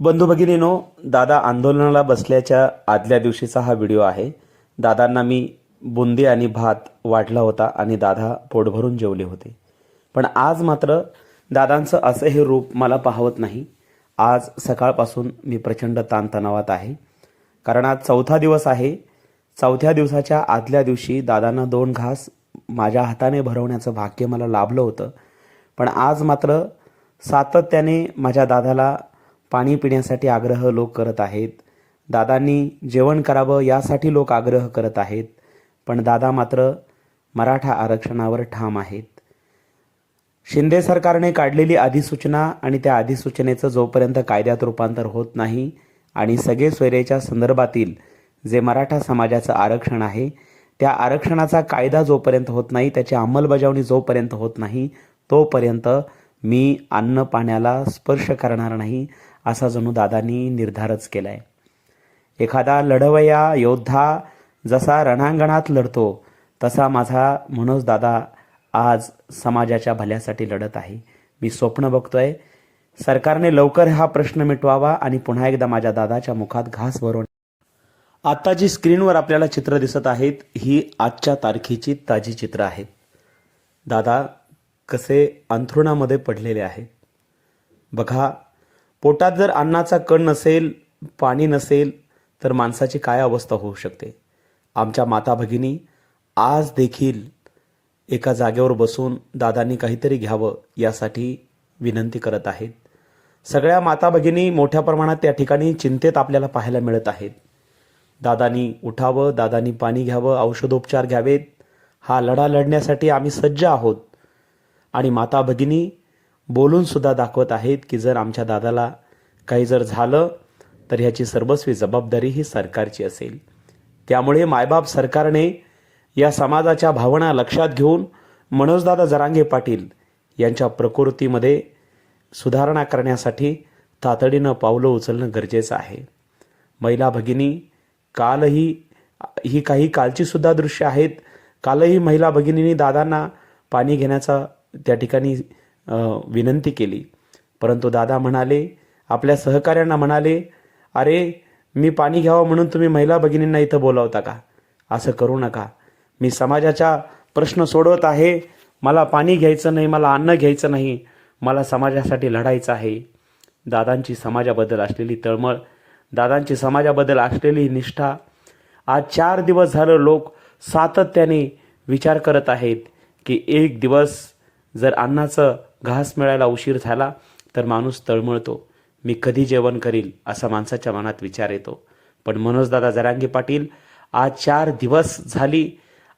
बंधू भगिनीनो दादा आंदोलनाला बसल्याच्या आदल्या दिवशीचा हा व्हिडिओ आहे. दादांना मी बुंदी आणि भात वाढला होता आणि दादा पोटभरून जेवले होते. पण आज मात्र दादांचं असं हे रूप मला पाहवत नाही. आज सकाळपासून मी प्रचंड ताणतणावात आहे. कारण आज चौथा दिवस आहे. चौथ्या दिवसाच्या आदल्या दिवशी दादांना दोन घास माझ्या हाताने भरवण्याचं भाग्य मला लाभलं होतं. पण आज मात्र सातत्याने माझ्या दादाला पाणी पिण्यासाठी आग्रह लोक करत आहेत. दादांनी जेवण करावं यासाठी लोक आग्रह करत आहेत. पण दादा मात्र मराठा आरक्षणावर ठाम आहेत. शिंदे सरकारने काढलेली अधिसूचना आणि त्या अधिसूचनेचं जोपर्यंत कायद्यात रूपांतर होत नाही आणि सगळे सोयरेच्या संदर्भातील जे मराठा समाजाचं आरक्षण आहे त्या आरक्षणाचा कायदा जोपर्यंत होत नाही त्याची अंमलबजावणी जोपर्यंत होत नाही तोपर्यंत मी अन्न पाण्याला स्पर्श करणार नाही. असा जणू दादांनी निर्धारच केलाय. एखादा लढवया योद्धा जसा रणांगणात लढतो तसा माझा मनोज दादा आज समाजाच्या भल्यासाठी लढत आहे. मी स्वप्न बघतोय. सरकारने लवकर हा प्रश्न मिटवावा आणि पुन्हा एकदा माझ्या दादाच्या मुखात घास भरून आता जी स्क्रीनवर आपल्याला चित्र दिसत आहेत ही आजच्या तारखेची ताजी चित्र आहेत दादा कसे अंथरुणामध्ये पडलेले आहेत बघा पोटात जर अन्नाचा कण नसेल पाणी नसेल तर माणसाची काय अवस्था होऊ शकते? आमच्या माता भगिनी आज देखील एका जागेवर बसून दादांनी काहीतरी घ्यावं यासाठी विनंती करत आहेत. सगळ्या माता भगिनी मोठ्या प्रमाणात त्या ठिकाणी चिंतेत आपल्याला पाहायला मिळत आहेत. दादानी उठावं दादानी पाणी घ्यावं औषधोपचार घ्यावेत. हा लढा लढण्यासाठी आम्ही सज्ज आहोत. आणि माता भगिनी बोलून सुद्धा दाखवत आहेत की जर आमच्या दादाला काही जर झालं तर ह्याची सर्वस्वी जबाबदारी ही सरकारची असेल. त्यामुळे मायबाप सरकारने या समाजाच्या भावना लक्षात घेऊन मनोजदादा जरांगे पाटील यांच्या प्रकृतीमध्ये सुधारणा करण्यासाठी तातडीनं पावलं उचलणं गरजेचं आहे. महिला भगिनी कालही ही काही कालची सुद्धा दृश्य आहेत. कालही महिला भगिनींनी दादांना पाणी घेण्याचा त्या ठिकाणी विनंती केली. परंतु दादा म्हणाले आपल्या सहकाऱ्यांना म्हणाले अरे मी पाणी घ्यावं म्हणून तुम्ही महिला भगिनींना इथं बोलावता का? असं करू नका. मी समाजाचा प्रश्न सोडवत आहे. मला पाणी घ्यायचं नाही मला अन्न घ्यायचं नाही. मला समाजासाठी लढायचं आहे. दादांची समाजाबद्दल असलेली तळमळ दादांची समाजाबद्दल असलेली निष्ठा आज चार दिवस झालं लोक सातत्याने विचार करत आहेत की एक दिवस जर अन्नाचं घास मिळायला उशीर झाला तर माणूस तळमळतो. मी कधी जेवण करील असा माणसाच्या मनात विचार येतो. पण मनोजदादा जरांगे पाटील आज चार दिवस झाली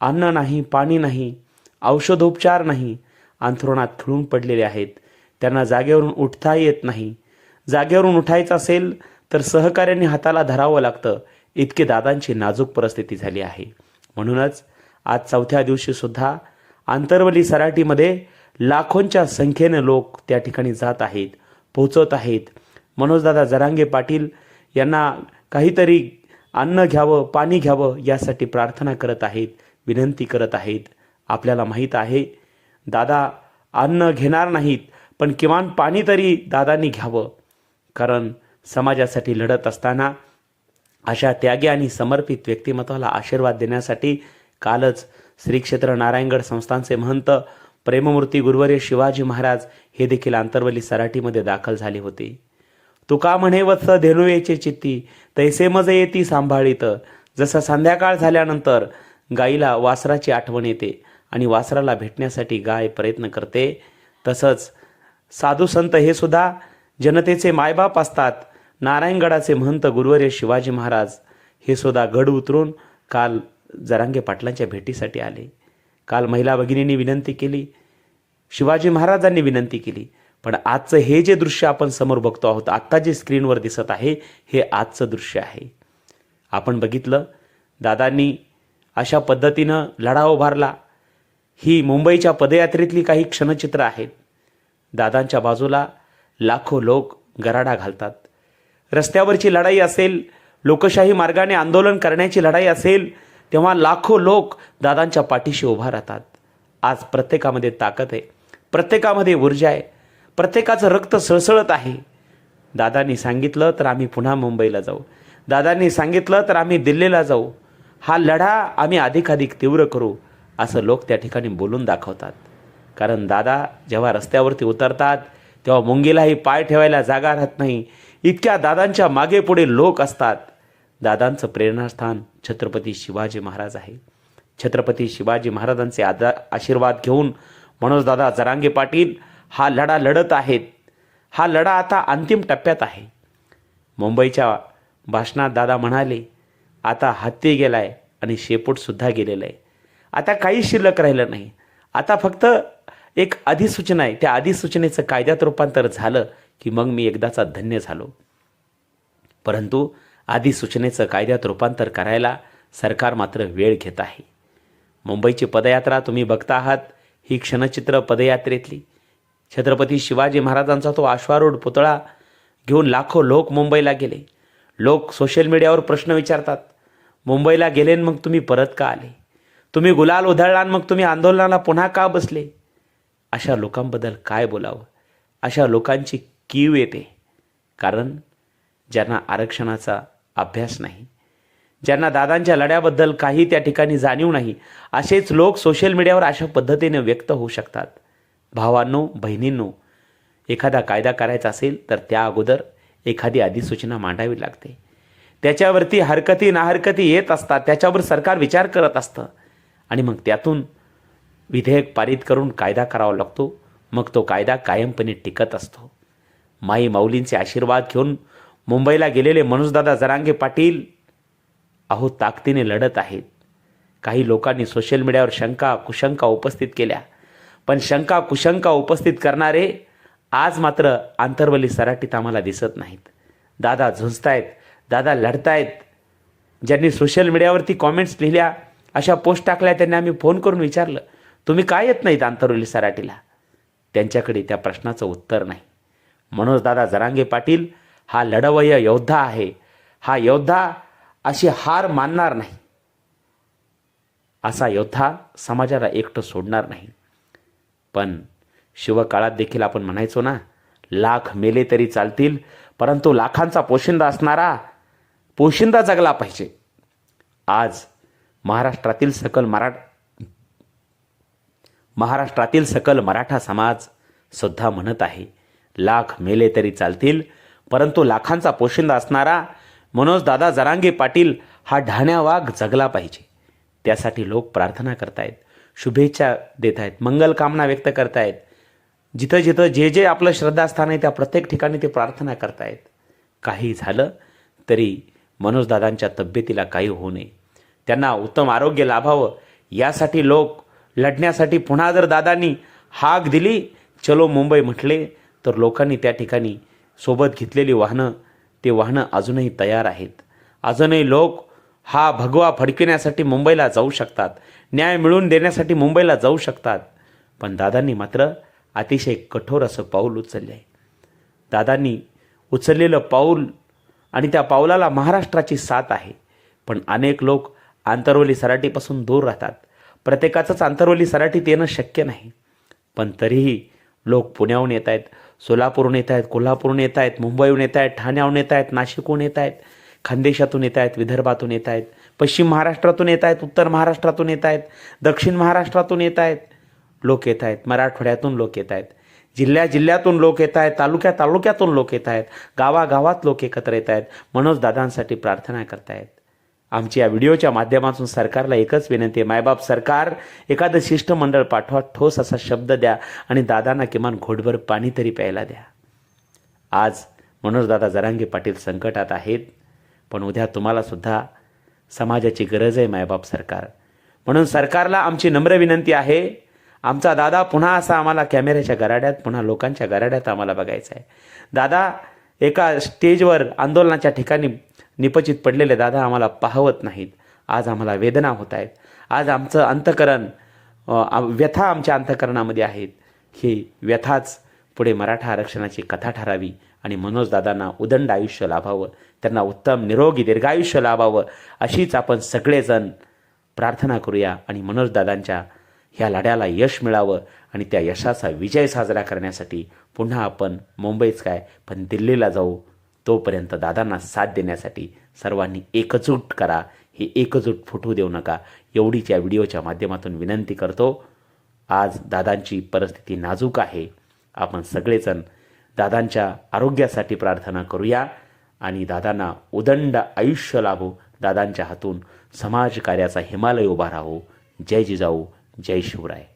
अन्न नाही पाणी नाही औषधोपचार नाही अंथरुणात खिळून पडलेले आहेत. त्यांना जागेवरून उठता येत नाही. जागेवरून उठायचं असेल तर सहकाऱ्यांनी हाताला धरावं लागतं. इतकी दादांची नाजूक परिस्थिती झाली आहे. म्हणूनच आज चौथ्या दिवशी सुद्धा आंतरवली सराटीमध्ये लाखोंच्या संख्येनं लोक त्या ठिकाणी जात आहेत पोहोचत आहेत. मनोजदादा जरांगे पाटील यांना काहीतरी अन्न घ्यावं पाणी घ्यावं यासाठी प्रार्थना करत आहेत विनंती करत आहेत. आपल्याला माहीत आहे दादा अन्न घेणार नाहीत पण किमान पाणी तरी दादांनी घ्यावं. कारण समाजासाठी लढत असताना अशा त्यागी आणि समर्पित व्यक्तिमत्वाला आशीर्वाद देण्यासाठी कालच श्री क्षेत्र नारायणगड संस्थानचे महंत प्रेममूर्ती गुरुवर्य शिवाजी महाराज हे देखील आंतरवली सराटीमध्ये दाखल झाले होते. तुका म्हणे वत्स धेनुयेचे चित्ती तैसे मज येती सांभाळीत. जसं संध्याकाळ झाल्यानंतर गाईला वासराची आठवण येते आणि वासराला भेटण्यासाठी गाय प्रयत्न करते तसंच साधू संत हे सुद्धा जनतेचे मायबाप असतात. नारायणगडाचे महंत गुरुवर्य शिवाजी महाराज हे सुद्धा गड उतरून काल जरांगे पाटलांच्या भेटीसाठी आले. काल महिला भगिनींनी विनंती केली शिवाजी महाराजांनी विनंती केली पण आजचं हे जे दृश्य आपण समोर बघतो आहोत आत्ता जे स्क्रीनवर दिसत आहे हे आजचं दृश्य आहे. आपण बघितलं दादांनी अशा पद्धतीनं लढा उभारला. ही मुंबईच्या पदयात्रेतली काही क्षणचित्र आहेत. दादांच्या बाजूला लाखो लोक गराडा घालतात. रस्त्यावरची लढाई असेल लोकशाही मार्गाने आंदोलन करण्याची लढाई असेल तेव्हा लाखो लोक दादांच्या पाठीशी उभा राहतात. आज प्रत्येकामध्ये ताकद आहे. प्रत्येकामध्ये ऊर्जा आहे. प्रत्येकाचं रक्त सळसळत आहे. दादांनी सांगितलं तर आम्ही पुन्हा मुंबईला जाऊ. दादांनी सांगितलं तर आम्ही दिल्लीला जाऊ. हा लढा आम्ही अधिकाधिक तीव्र करू असं लोक त्या ठिकाणी बोलून दाखवतात. कारण दादा जेव्हा रस्त्यावरती उतरतात तेव्हा मुंगीलाही पाय ठेवायला जागा राहत नाही. इतक्या दादांच्या मागे पुढे लोक असतात. दादांचं प्रेरणास्थान छत्रपती शिवाजी महाराज आहे. छत्रपती शिवाजी महाराजांचे आदा आशीर्वाद घेऊन मनोजदादा जरांगे पाटील हा लढा लढत आहेत. हा लढा आता अंतिम टप्प्यात आहे. मुंबईच्या भाषणात दादा म्हणाले आता हत्ती गेला आहे आणि शेपूटसुद्धा गेलेलं आहे. आता काही शिल्लक राहिलं नाही. आता फक्त एक अधिसूचना आहे. त्या अधिसूचनेचं कायद्यात रूपांतर झालं की मग मी एकदाचा धन्य झालो. परंतु अधिसूचनेचं कायद्यात रूपांतर करायला सरकार मात्र वेळ घेत आहे. मुंबईची पदयात्रा तुम्ही बघता आहात. ही क्षणचित्र पदयात्रेतली. छत्रपती शिवाजी महाराजांचा तो आश्वारूढ पुतळा घेऊन लाखो लोक मुंबईला गेले. लोक सोशल मीडियावर प्रश्न विचारतात मुंबईला गेले मग तुम्ही परत का आले? तुम्ही गुलाल उधळला मग तुम्ही आंदोलनाला पुन्हा का बसले? अशा लोकांबद्दल काय बोलावं? अशा लोकांची कीव येते. कारण ज्यांना आरक्षणाचा अभ्यास नाही ज्यांना दादांच्या लढ्याबद्दल काही त्या ठिकाणी जाणीव नाही असेच लोक सोशल मीडियावर अशा पद्धतीने व्यक्त होऊ शकतात. भावांनो बहिणींनो एखादा कायदा करायचा असेल तर त्या अगोदर एखादी अधिसूचना मांडावी लागते. त्याच्यावरती हरकती नाहरकती येत असतात त्याच्यावर सरकार विचार करत असतं आणि मग त्यातून विधेयक पारित करून कायदा करावा लागतो. मग तो कायदा कायमपणे टिकत असतो. माई माऊलींचे आशीर्वाद घेऊन मुंबईला गेलेले मनोजदादा जरांगे पाटील अहो ताकदीने लढत आहेत. काही लोकांनी सोशल मीडियावर शंका कुशंका उपस्थित केल्या. पण शंका कुशंका उपस्थित करणारे आज मात्र आंतरवली सराटीत आम्हाला दिसत नाहीत. दादा झुंजतायत दादा लढतायत. ज्यांनी सोशल मीडियावरती कॉमेंट्स लिहिल्या अशा पोस्ट टाकल्या त्यांनी आम्ही फोन करून विचारलं तुम्ही काय येत नाहीत आंतरवली सराटीला? त्यांच्याकडे त्या प्रश्नाचं उत्तर नाही. मनोजदादा जरांगे पाटील हा लढवय्य योद्धा आहे. हा योद्धा अशी हार मानणार नाही. असा योद्धा समाजाला एकटं सोडणार नाही. पण शिवकाळात देखील आपण म्हणायचो ना लाख मेले तरी चालतील परंतु लाखांचा पोशिंदा असणारा पोशिंदा जगला पाहिजे. आज महाराष्ट्रातील सकल मराठ महाराष्ट्रातील सकल मराठा समाज सुद्धा म्हणत आहे लाख मेले तरी चालतील परंतु लाखांचा पोशिंदा असणारा मनोजदादा जरांगे पाटील हा ढाण्या वाघ जगला पाहिजे. त्यासाठी लोक प्रार्थना करतायत शुभेच्छा देत आहेत मंगलकामना व्यक्त करतायत. जिथं जिथं जे जे आपलं श्रद्धास्थान आहे त्या प्रत्येक ठिकाणी ते प्रार्थना करतायत. काही झालं तरी मनोजदादांच्या तब्येतीला काही होऊ नये. त्यांना उत्तम आरोग्य लाभावं. यासाठी लोक लढण्यासाठी पुन्हा जर दादांनी हाक दिली चलो मुंबई म्हटले तर लोकांनी त्या ठिकाणी सोबत घेतलेली वाहनं ते वाहनं अजूनही तयार आहेत. अजूनही लोक हा भगवा फडकिण्यासाठी मुंबईला जाऊ शकतात. न्याय मिळवून देण्यासाठी मुंबईला जाऊ शकतात. पण दादांनी मात्र अतिशय कठोर असं पाऊल उचलले आहे दादांनी उचललेलं पाऊल आणि त्या पाऊलाला महाराष्ट्राची साथ आहे. पण अनेक लोक आंतरवली सराटीपासून दूर राहतात. प्रत्येकाचंच आंतरवली सराटीत येणं शक्य नाही. पण तरीही लोक पुण्याहून येत आहेत सोलापूरहून येत आहेत कोल्हापूरहून येत आहेत मुंबईहून येत आहेत ठाण्याहून येत आहेत नाशिकहून येत आहेत खानदेशातून येत आहेत विदर्भातून येत आहेत पश्चिम महाराष्ट्रातून येत आहेत उत्तर महाराष्ट्रातून येत आहेत दक्षिण महाराष्ट्रातून येत आहेत लोक येत आहेत मराठवाड्यातून लोक येत आहेत जिल्ह्या जिल्ह्यातून लोक येत आहेत तालुक्या तालुक्यातून लोक येत आहेत गावागावात लोक एकत्र येत आहेत मनोज दादांसाठी प्रार्थना करतायत आमची या व्हिडिओच्या माध्यमातून सरकारला एकच विनंती आहे मायबाप सरकार एखादं शिष्टमंडळ पाठवा ठोस असा शब्द द्या आणि दादांना किमान घोटभर पाणी तरी प्यायला द्या. आज मनोजदादा जरांगे पाटील संकटात आहेत पण उद्या तुम्हालासुद्धा समाजाची गरज आहे मायबाप सरकार. म्हणून सरकारला आमची नम्र विनंती आहे. आमचा दादा पुन्हा असा आम्हाला कॅमेऱ्याच्या गराड्यात पुन्हा लोकांच्या गराड्यात आम्हाला बघायचा आहे दादा एका स्टेजवर आंदोलनाच्या ठिकाणी निपचित पडलेले दादा आम्हाला पाहवत नाहीत. आज आम्हाला वेदना होत आहेत. आज आमचं अंतकरण व्यथा आमच्या अंतकरणामध्ये आहेत. ही व्यथाच पुढे मराठा आरक्षणाची कथा ठरावी आणि मनोजदादांना उदंड आयुष्य लाभावं. त्यांना उत्तम निरोगी दीर्घायुष्य लाभावं अशीच आपण सगळेजण प्रार्थना करूया आणि मनोजदादांच्या ह्या लढ्याला यश मिळावं आणि त्या यशाचा विजय साजरा करण्यासाठी पुन्हा आपण मुंबईच काय पण दिल्लीला जाऊ तोपर्यंत दादांना साथ देण्यासाठी सर्वांनी एकजूट करा. हे एकजूट फुटू देऊ नका. एवढीच या व्हिडिओच्या माध्यमातून विनंती करतो. आज दादांची परिस्थिती नाजूक आहे. आपण सगळेजण दादांच्या आरोग्यासाठी प्रार्थना करूया आणि दादांना उदंड आयुष्य लाभो. दादांच्या हातून समाजकार्याचा हिमालय उभा राहो. जय जिजाऊ. जय शिवराय.